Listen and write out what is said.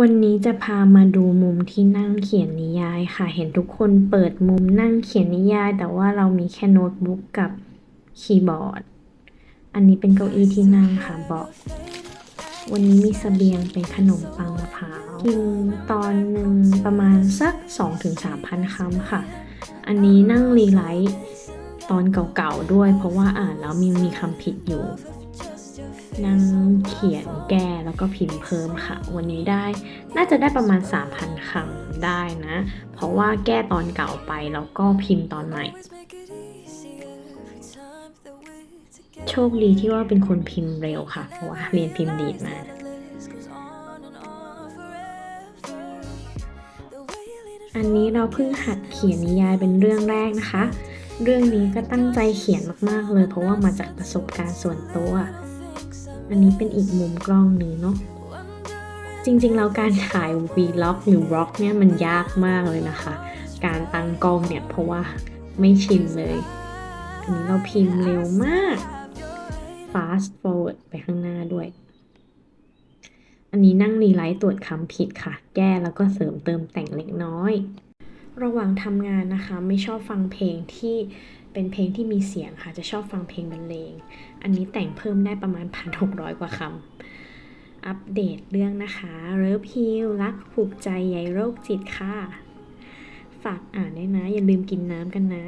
วันนี้จะพามาดูมุมที่นั่งเขียนนิยายค่ะ เห็นทุกคนเปิดมุมนั่งเขียนนิยาย แต่ว่าเรามีแค่โน้ตบุ๊กกับคีย์บอร์ด อันนี้เป็นเก้าอี้ที่นั่งค่ะเบาะวันนี้มีเสบียงเป็นขนมปังมะพร้าวกินตอนหนึ่งประมาณสัก 2-3พันคำค่ะ อันนี้นั่งรีไลท์ตอนเก่าๆด้วย เพราะว่าอ่านแล้วมีมีคำผิดอยู่ นั่งเขียนแก้แล้วก็พิมพ์เพิ่มค่ะ วันนี้ได้น่าจะได้ประมาณ 3,000 คำได้นะ เพราะว่าแก้ตอนเก่าไปแล้วก็พิมพ์ตอนใหม่ โชคดีที่ว่าเป็นคนพิมพ์เร็วค่ะ เพราะว่าเรียนพิมพ์ดีดมาอันนี้เราเพิ่งหัดเขียนนิยายเป็นเรื่องแรกนะคะ เรื่องนี้ก็ตั้งใจเขียนมากๆเลย เพราะว่ามาจากประสบการณ์ส่วนตัว อันนี้เป็นอีกมุมกล้องหนึ่งเนาะจริงๆแล้วการถ่าย vlog หรือ vlog เนี่ยมันยากมากเลยนะคะ การตั้งกล้องเนี่ยเพราะว่าไม่ชินเลย อันนี้เราพิมพ์เร็วมาก fast forward ไปข้างหน้าด้วย อันนี้นั่งรีไลท์ตรวจคำผิดค่ะ แก้แล้วก็เสริมเติมแต่งเล็กน้อย ระหว่างทำงานนะคะไม่ชอบฟังเพลงที่ เป็นเพลงที่มีเสียงค่ะ จะชอบฟังเพลงบรรเลง อันนี้แต่งเพิ่มได้ประมาณพันหกว่าคำ อัปเดตเรื่องนะคะเริฟฮิลรักผูกใจใยโรคจิตค่ะ ฝากอ่านด้วยนะ อย่าลืมกินน้ำกันนะ